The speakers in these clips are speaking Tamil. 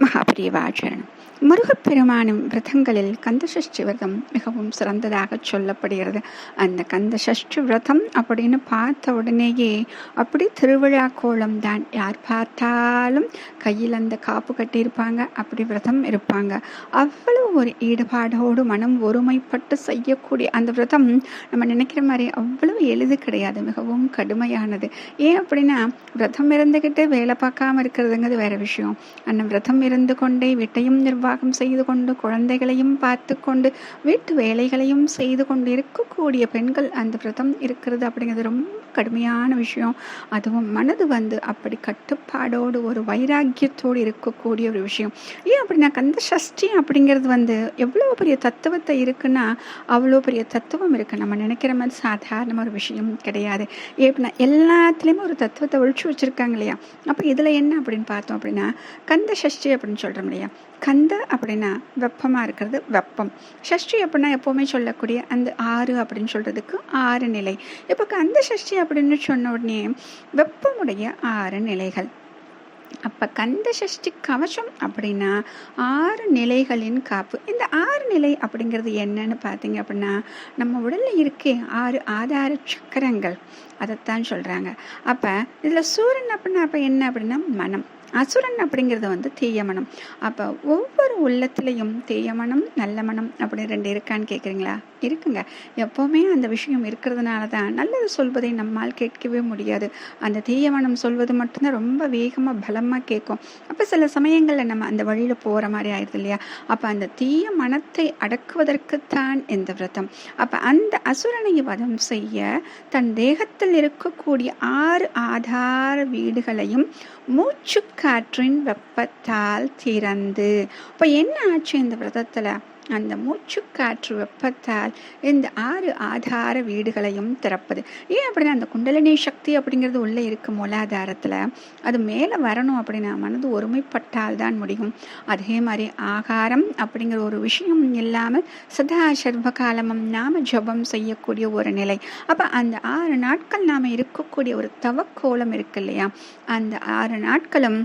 Maha மகாபிரியவாச்சரணம் முருகப்பெருமானும் விரதங்களில் கந்த சஷ்டி விரதம் மிகவும் சிறந்ததாக சொல்லப்படுகிறது. அந்த கந்த சஷ்டி விரதம் அப்படின்னு பார்த்த உடனேயே அப்படி திருவிழா கோலம் தான் யார் பார்த்தாலும் கையில் அந்த காப்பு கட்டியிருப்பாங்க. அப்படி விரதம் இருப்பாங்க. அவ்வளவு ஒரு ஈடுபாடோடு மனம் ஒருமைப்பட்டு செய்யக்கூடிய அந்த விரதம் நம்ம நினைக்கிற மாதிரி அவ்வளவு எளிது கிடையாது. மிகவும் கடுமையானது. ஏன் அப்படின்னா விரதம் இருந்துக்கிட்டு வேலை பார்க்காம இருக்கிறதுங்கிறது வேற விஷயம். அந்த விரதம் இருந்து கொண்டே கொண்டே வீட்டையும் நிர்வாகம் செய்து கொண்டு குழந்தைகளையும் பார்த்து கொண்டு வீட்டு வேலைகளையும் செய்து கொண்டு இருக்கக்கூடிய பெண்கள் அந்த விரதம் இருக்கிறது அப்படிங்கிறது ரொம்ப கடுமையான விஷயம். அதுவும் மனது வந்து அப்படி கட்டுப்பாடோடு ஒரு வைராக்கியத்தோடு இருக்கக்கூடிய ஒரு விஷயம். ஏன் அப்படின்னா கந்த சஷ்டி அப்படிங்கிறது வந்து எவ்வளோ பெரிய தத்துவத்தை இருக்குன்னா அவ்வளோ பெரிய தத்துவம் இருக்குது நம்ம நினைக்கிற மாதிரி சாதாரண ஒரு விஷயம் கிடையாது. ஏன்னா எல்லாத்துலேயுமே ஒரு தத்துவத்தை ஒழிச்சு வச்சுருக்காங்க இல்லையா? அப்போ இதில் என்ன அப்படின்னு பார்த்தோம் அப்படின்னா கந்த சஷ்டி அப்படின்னு சொல்கிறோம் இல்லையா கந்த அப்படின்னா வெப்பமாக இருக்கிறது வெப்பம். ஷஷ்டி அப்படின்னா எப்போவுமே சொல்லக்கூடிய அந்த ஆறு அப்படின்னு சொல்கிறதுக்கு ஆறு நிலை. இப்போ கந்த ஷஷ்டி அப்படின்னு சொன்ன உடனே வெப்பமுடைய ஆறு நிலைகள். அப்போ கந்த சஷ்டி கவசம் அப்படின்னா ஆறு நிலைகளின் காப்பு. இந்த ஆறு நிலை அப்படிங்கிறது என்னன்னு பார்த்தீங்க அப்படின்னா நம்ம உடலில் இருக்கே ஆறு ஆதார சக்கரங்கள். அதைத்தான் சொல்கிறாங்க அப்போ இதில் சூரியன் அப்படின்னா அப்போ என்ன அப்படின்னா மனம். அசுரன் அப்படிங்கிறது வந்து தீய மனம். அப்போ ஒவ்வொரு உள்ளத்துலேயும் தீய மனம் நல்ல மனம் அப்படின்னு ரெண்டு இருக்கான்னு கேட்குறீங்களா இருக்குங்க. எப்போவுமே அந்த விஷயம் இருக்கிறதுனால தான் நல்லது சொல்வதை நம்மால் கேட்கவே முடியாது. அந்த தீய மனம் சொல்வது மட்டும்தான் ரொம்ப வேகமாக பலமாக கேட்கும். அப்போ சில சமயங்களில் நம்ம அந்த வழியில் போகிற மாதிரி ஆயிடுது இல்லையா? அப்போ அந்த தீய மனத்தை அடக்குவதற்குத்தான் இந்த விரதம். அப்போ அந்த அசுரனை வதம் செய்ய தன் தேகத்தில் இருக்கக்கூடிய ஆறு ஆதார வீடுகளையும் மூச்சு காற்றின் வெப்பத்தால் திறந்து. இப்போ என்ன ஆச்சு இந்த விரதத்தில்? அந்த மூச்சுக்காற்று வெப்பத்தால் இந்த ஆறு ஆதார வீடுகளையும் திறப்பது. ஏன் அப்படின்னா அந்த குண்டலினி சக்தி அப்படிங்கிறது உள்ளே இருக்கும் மூலாதாரத்தில். அது மேலே வரணும் அப்படின்னா மனது ஒருமைப்பட்டால் தான் முடியும். அதே மாதிரி ஆகாரம் அப்படிங்கிற ஒரு விஷயம் இல்லாமல் சதா சர்வகாலமும் நாம் ஜபம் செய்யக்கூடிய ஒரு நிலை. அப்போ அந்த ஆறு நாட்கள் நாம் இருக்கக்கூடிய ஒரு தவக்கோலம் இருக்கு இல்லையா? அந்த ஆறு நாட்களும்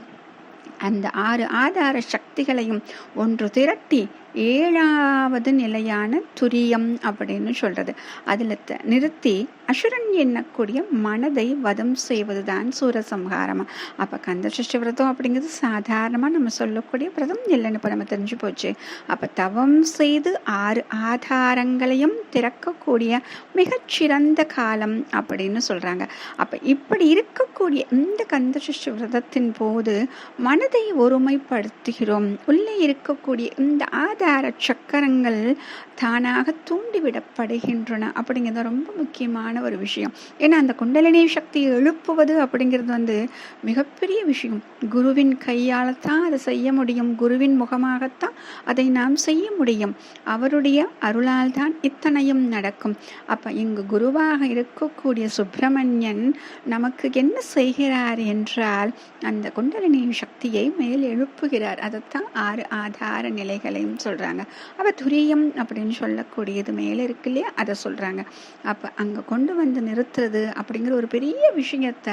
அந்த ஆறு ஆதார சக்திகளையும் ஒன்று திரட்டி ஏழாவது நிலையான துரியம் அப்படின்னு சொல்றது. அதில் நிறுத்தி அசுரன் எண்ணக்கூடிய மனதை வதம் செய்வது தான் சூரசம்ஹாரமாக அப்போ கந்த சஷ்டி விரதம் அப்படிங்கிறது சாதாரணமாக நம்ம சொல்லக்கூடிய விரதம் இல்லைன்னு இப்போ நம்ம தெரிஞ்சு போச்சு. அப்போ தவம் செய்து ஆறு ஆதாரங்களையும் திறக்கக்கூடிய மிகச்சிறந்த காலம் அப்படின்னு சொல்கிறாங்க அப்போ இப்படி இருக்கக்கூடிய இந்த கந்த சஷ்டி விரதத்தின் போது மனதை ஒருமைப்படுத்துகிறோம். உள்ளே இருக்கக்கூடிய இந்த ஆதார ஆதார சக்கரங்கள் தானாக தூண்டிவிடப்படுகின்றன. அப்படிங்கிறது ரொம்ப முக்கியமான ஒரு விஷயம். ஏன்னா அந்த குண்டலினி சக்தியை எழுப்புவது அப்படிங்கிறது வந்து மிகப்பெரிய விஷயம். குருவின் கையால் தான் அதை செய்ய முடியும். குருவின் முகமாகத்தான் அதை நாம் செய்ய முடியும். அவருடைய அருளால் தான் இத்தனையும் நடக்கும். அப்போ இங்கு குருவாக இருக்கக்கூடிய சுப்பிரமணியன் நமக்கு என்ன செய்கிறார் என்றால் அந்த குண்டலினி சக்தியை மேல் எழுப்புகிறார். அதைத்தான் ஆறு ஆதார நிலைகளையும் சொல்கிறாங்க அப்போ துரியம் அப்படின்னு சொல்லக்கூடியது மேலே இருக்கு இல்லையா? அதை சொல்கிறாங்க அப்போ அங்கே கொண்டு வந்து நிறுத்துறது அப்படிங்கிற ஒரு பெரிய விஷயத்த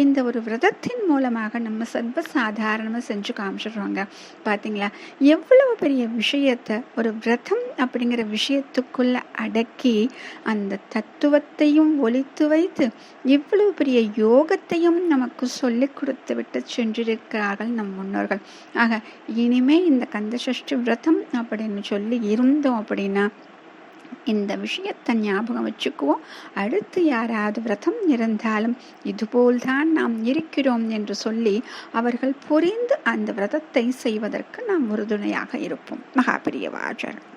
இந்த ஒரு விரதத்தின் மூலமாக நம்ம சர்வ சாதாரணமாக செஞ்சு காமிச்சிடுறாங்க. பார்த்தீங்களா எவ்வளவு பெரிய விஷயத்தை ஒரு விரதம் அப்படிங்கிற விஷயத்துக்குள்ள அடக்கி அந்த தத்துவத்தையும் ஒழித்து வைத்து இவ்வளவு பெரிய யோகத்தையும் நமக்கு சொல்லி கொடுத்து விட்டு சென்றிருக்கிறார்கள் நம் முன்னோர்கள். ஆக இனிமே இந்த கந்த சஷ்டி விரதம் அப்படின்னு சொல்லி இருந்தோம் அப்படின்னா இந்த விஷயத்தை ஞாபகம் வச்சுக்குவோம். அடுத்து யாராவது விரதம் இருந்தாலும் இதுபோல்தான் நாம் இருக்கிறோம் என்று சொல்லி அவர்கள் புரிந்து அந்த விரதத்தை செய்வதற்கு நாம் உறுதுணையாக இருப்போம். மகாபிரியவாச்சரம்